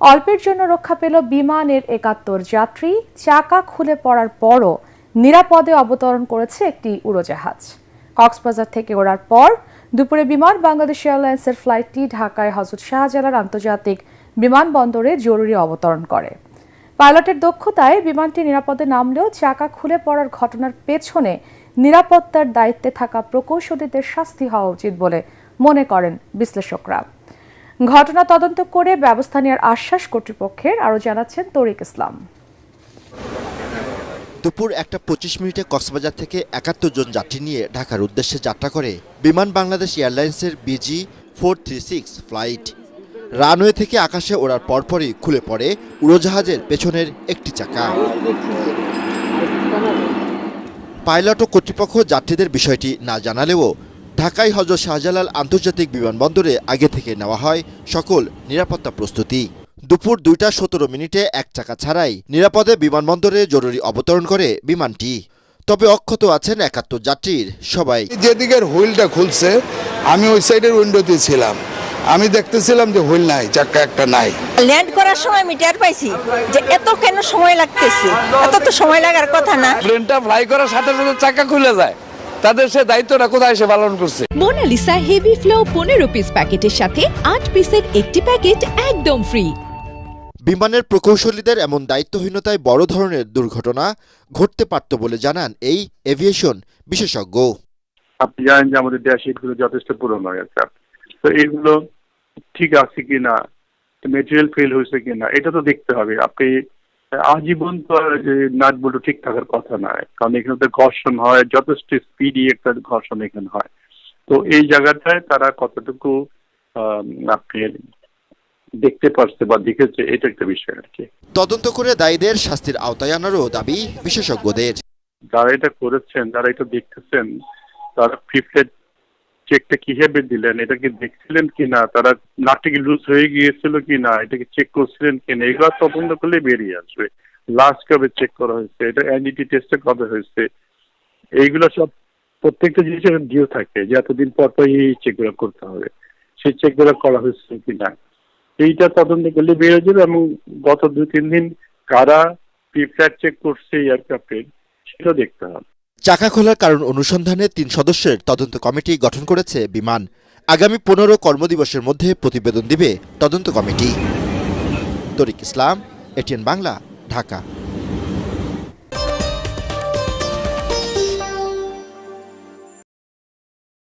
অল্পের জন্য রক্ষা পেল বিমানের একাত্তর যাত্রী। চাকা খুলে পড়ার পরও নিরাপদে অবতরণ করেছে একটি উড়োজাহাজ। কক্সবাজার থেকে ওড়ার পর দুপুরে বিমান বাংলাদেশ এয়ারলাইন্সের ফ্লাইটটি ঢাকায় হজরত শাহজালাল আন্তর্জাতিক বিমানবন্দরে জরুরি অবতরণ করে। পাইলটের দক্ষতায় বিমানটি নিরাপদে নামলেও চাকা খুলে পড়ার ঘটনার পেছনে নিরাপত্তার দায়িত্বে থাকা প্রকৌশলীদের শাস্তি হওয়া উচিত বলে মনে করেন বিশ্লেষকরা। ঘটনা তদন্ত করে ব্যবস্থা নেওয়ার আশ্বাস কর্তৃপক্ষের, আরও জানাচ্ছেন তরিক ইসলাম। দুপুর একটা পঁচিশ মিনিটে কক্সবাজার থেকে একাত্তর জন যাত্রী নিয়ে ঢাকার উদ্দেশ্যে যাত্রা করে বিমান বাংলাদেশ এয়ারলাইন্সের BG four three six flight. Runway থেকে আকাশে ওড়ার পরপরই খুলে পড়ে উড়োজাহাজের পেছনের একটি চাকা। পাইলট ও কর্তৃপক্ষ যাত্রীদের বিষয়টি না জানালেও ঢাকায় হজরত শাহজালাল আন্তর্জাতিক বিমানবন্দরে আগে থেকে নেওয়া হয় সকল নিরাপত্তা প্রস্তুতি। দুপুর দুইটা সতেরো মিনিটে এক চাকা ছাড়াই নিরাপদে বিমানবন্দরে জরুরি অবতরণ করে বিমানটি। তবে অক্ষত আছেন একাত্তর যাত্রীর সবাই। যেদিকের হুইলটা খুলছে আমি ওই সাইডের উইন্ডোতে ছিলাম। আমি দেখতেছিলাম যে হুইল নাই চাকা একটা নাই। ল্যান্ড করার সময় আমি টের পাইছি যে এত কেন সময় লাগতেছে? এত তো সময় লাগার কথা না। প্লেনটা ফ্লাই করার সাথে সাথে চাকা খুলে যায়। তাদের সে দায়িত্বটা কোথায় সে পালন করছে? মোনালিসা হেভি ফ্লো পনেরো পিস প্যাকেটের সাথে আট পিসের একটি প্যাকেট একদম ফ্রি বিমানের প্রকৌশলীদের এমন দায়িত্বহীনতায় বড় ধরনের দুর্ঘটনা ঘটতে পারত বলে জানান এই এভিয়েশন বিশেষজ্ঞ। আপনি জানেন যে আমাদের দেশ এগুলো যথেষ্ট পুরনো হয়ে গেছে। তো এগুলো ঠিক আছে কিনা মেটেরিয়াল ফেল হয়েছে কিনা এটা তো দেখতে হবে। আপনি আজীবন তো নাট বল্টু ঠিক থাকার কথা নয়। কারণ এখানে তো ঘর্ষণ হয় যথেষ্ট স্পিডি একটা ঘর্ষণ এখানে হয়। তো এই জায়গাটায় তারা কতটুকু আপনি দেখতে পারছে বা দেখেছে এটা একটা বিষয় আর কি। তদন্ত করে দায়ীদের শাস্তির আওতায় আনারও দাবি বিশেষজ্ঞদের। যারা এটা করেছেন যারা এটা দেখতেছেন তারা প্রিফেড চেকটা কীভাবে দিলেন? এটা কি দেখছিলেন কি না তারা কি লুজ হয়ে গিয়েছিল কি না চেক করছিলেন কি না এগুলো তদন্ত করলে বেরিয়ে আসবে। লাস্ট কবে চেক করা হয়েছে? এটা এনডিটি টেস্টে কবে হয়েছে? এইগুলো সব প্রত্যেকটা জিনিসের ডিও থাকে যে এতদিন পর পর এই চেকগুলো করতে হবে। সেই চেকগুলো করা হয়েছে কি না এইটা তদন্ত করলে বেরিয়ে যাবে এবং গত দু তিন দিন কারা প্রিফ্ল্যাট চেক করছে এয়ারক্রাফটের সেটা দেখতে হবে। চাকা খোলার কারণ অনুসন্ধানে তিন সদস্যের তদন্ত কমিটি গঠন করেছে বিমান। আগামী পনেরো কর্মদিবসের মধ্যে প্রতিবেদন দিবে তদন্ত কমিটি। তরিক ইসলাম, এটিএন বাংলা, ঢাকা।